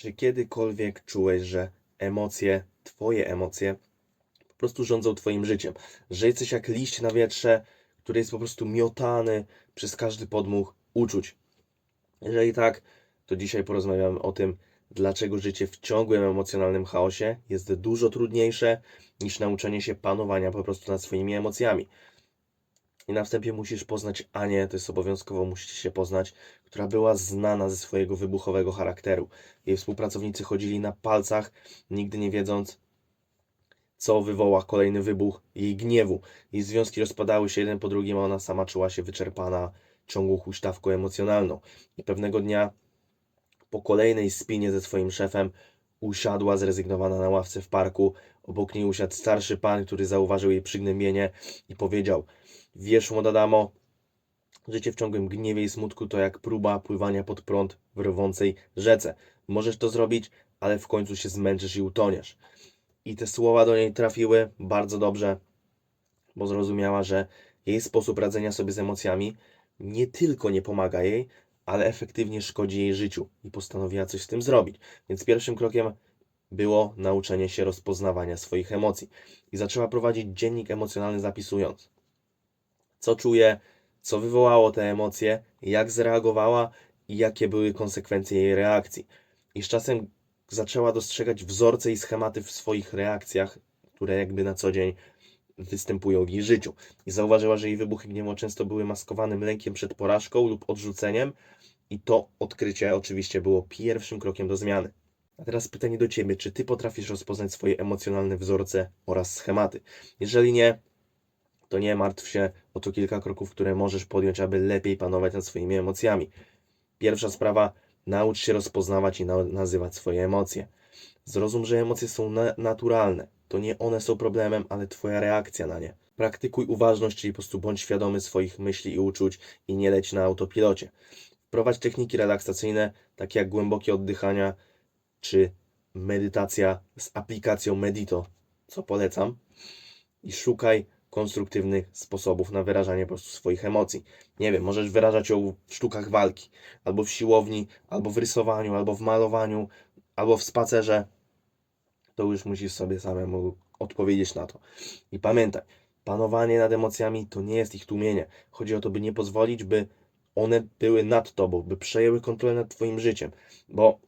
Czy kiedykolwiek czułeś, że emocje, twoje emocje, po prostu rządzą twoim życiem? Że jesteś jak liść na wietrze, który jest po prostu miotany przez każdy podmuch uczuć. Jeżeli tak, to dzisiaj porozmawiamy o tym, dlaczego życie w ciągłym emocjonalnym chaosie jest dużo trudniejsze niż nauczenie się panowania po prostu nad swoimi emocjami. I na wstępie musisz poznać Anię, to jest obowiązkowo, musicie się poznać, która była znana ze swojego wybuchowego charakteru. Jej współpracownicy chodzili na palcach, nigdy nie wiedząc, co wywoła kolejny wybuch jej gniewu. Jej związki rozpadały się jeden po drugim, a ona sama czuła się wyczerpana ciągłą huśtawką emocjonalną. I pewnego dnia, po kolejnej spinie ze swoim szefem, usiadła zrezygnowana na ławce w parku. Obok niej usiadł starszy pan, który zauważył jej przygnębienie i powiedział: Wiesz, młoda damo, życie w ciągłym gniewie i smutku to jak próba pływania pod prąd w rwącej rzece. Możesz to zrobić, ale w końcu się zmęczysz i utoniesz. I te słowa do niej trafiły bardzo dobrze, bo zrozumiała, że jej sposób radzenia sobie z emocjami nie tylko nie pomaga jej, ale efektywnie szkodzi jej życiu i postanowiła coś z tym zrobić. Więc pierwszym krokiem było nauczenie się rozpoznawania swoich emocji. I zaczęła prowadzić dziennik emocjonalny, zapisując, co czuje, co wywołało te emocje, jak zareagowała i jakie były konsekwencje jej reakcji. I z czasem zaczęła dostrzegać wzorce i schematy w swoich reakcjach, które jakby na co dzień występują w jej życiu. I zauważyła, że jej wybuchy gniewu często były maskowanym lękiem przed porażką lub odrzuceniem, i to odkrycie oczywiście było pierwszym krokiem do zmiany. A teraz pytanie do Ciebie, czy Ty potrafisz rozpoznać swoje emocjonalne wzorce oraz schematy? Jeżeli nie, to nie martw się, oto kilka kroków, które możesz podjąć, aby lepiej panować nad swoimi emocjami. Pierwsza sprawa, naucz się rozpoznawać i na nazywać swoje emocje. Zrozum, że emocje są na naturalne. To nie one są problemem, ale Twoja reakcja na nie. Praktykuj uważność, czyli po prostu bądź świadomy swoich myśli i uczuć i nie leć na autopilocie. Wprowadź techniki relaksacyjne, takie jak głębokie oddychania czy medytacja z aplikacją Medito, co polecam. I szukaj konstruktywnych sposobów na wyrażanie po prostu swoich emocji. Nie wiem, możesz wyrażać ją w sztukach walki, albo w siłowni, albo w rysowaniu, albo w malowaniu, albo w spacerze. To już musisz sobie samemu odpowiedzieć na to. I pamiętaj, panowanie nad emocjami to nie jest ich tłumienie. Chodzi o to, by nie pozwolić, by one były nad tobą, by przejęły kontrolę nad twoim życiem. Bo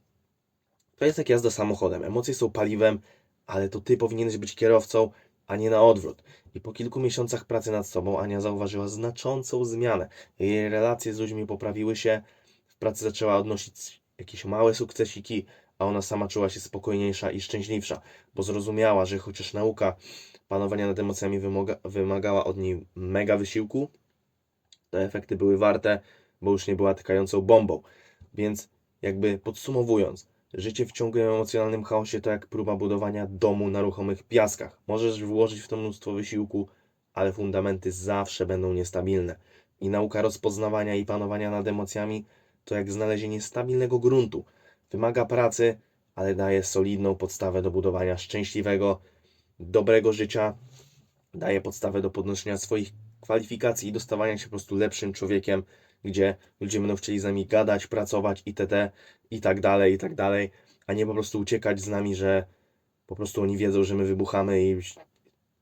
to jest jak jazda samochodem. Emocje są paliwem, ale to ty powinieneś być kierowcą, a nie na odwrót. I po kilku miesiącach pracy nad sobą Ania zauważyła znaczącą zmianę. Jej relacje z ludźmi poprawiły się, w pracy zaczęła odnosić jakieś małe sukcesiki, a ona sama czuła się spokojniejsza i szczęśliwsza, bo zrozumiała, że chociaż nauka panowania nad emocjami wymaga, wymagała od niej mega wysiłku, te efekty były warte, bo już nie była tykającą bombą. Więc jakby podsumowując, życie w ciągłym emocjonalnym chaosie to jak próba budowania domu na ruchomych piaskach. Możesz włożyć w to mnóstwo wysiłku, ale fundamenty zawsze będą niestabilne. I nauka rozpoznawania i panowania nad emocjami to jak znalezienie stabilnego gruntu. Wymaga pracy, ale daje solidną podstawę do budowania szczęśliwego, dobrego życia, daje podstawę do podnoszenia swoich kwalifikacji i dostawania się po prostu lepszym człowiekiem, gdzie ludzie będą chcieli z nami gadać, pracować itd. i tak dalej, i tak dalej, a nie po prostu uciekać z nami, że po prostu oni wiedzą, że my wybuchamy i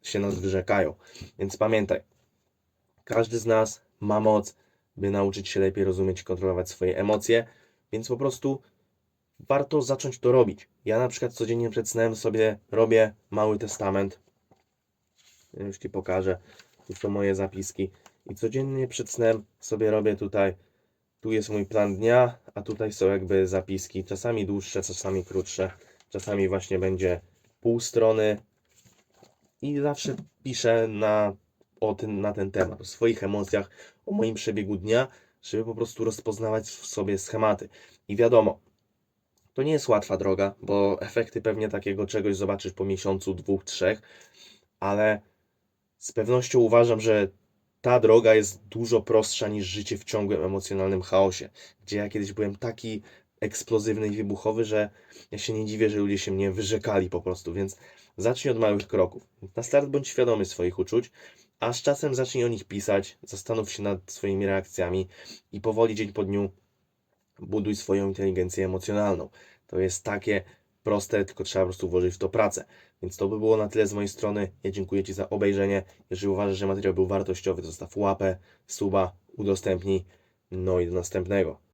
się nas wyrzekają. Więc pamiętaj, każdy z nas ma moc, by nauczyć się lepiej rozumieć i kontrolować swoje emocje, więc po prostu warto zacząć to robić. Ja na przykład codziennie przed snem sobie robię mały testament. Już Ci pokażę. Tu są moje zapiski. I codziennie przed snem sobie robię tutaj. Tu jest mój plan dnia, a tutaj są jakby zapiski. Czasami dłuższe, czasami krótsze. Czasami właśnie będzie pół strony. I zawsze piszę na, o tym, na ten temat, o swoich emocjach, o moim przebiegu dnia, żeby po prostu rozpoznawać w sobie schematy. I wiadomo, to nie jest łatwa droga, bo efekty pewnie takiego czegoś zobaczysz po miesiącu, dwóch, trzech, ale z pewnością uważam, że ta droga jest dużo prostsza niż życie w ciągłym emocjonalnym chaosie, gdzie ja kiedyś byłem taki eksplozywny i wybuchowy, że ja się nie dziwię, że ludzie się mnie wyrzekali po prostu, więc zacznij od małych kroków. Na start bądź świadomy swoich uczuć, a z czasem zacznij o nich pisać, zastanów się nad swoimi reakcjami i powoli dzień po dniu buduj swoją inteligencję emocjonalną. To jest takie proste, tylko trzeba po prostu włożyć w to pracę. Więc to by było na tyle z mojej strony. Ja dziękuję Ci za obejrzenie. Jeżeli uważasz, że materiał był wartościowy, to zostaw łapę, suba, udostępnij. No i do następnego.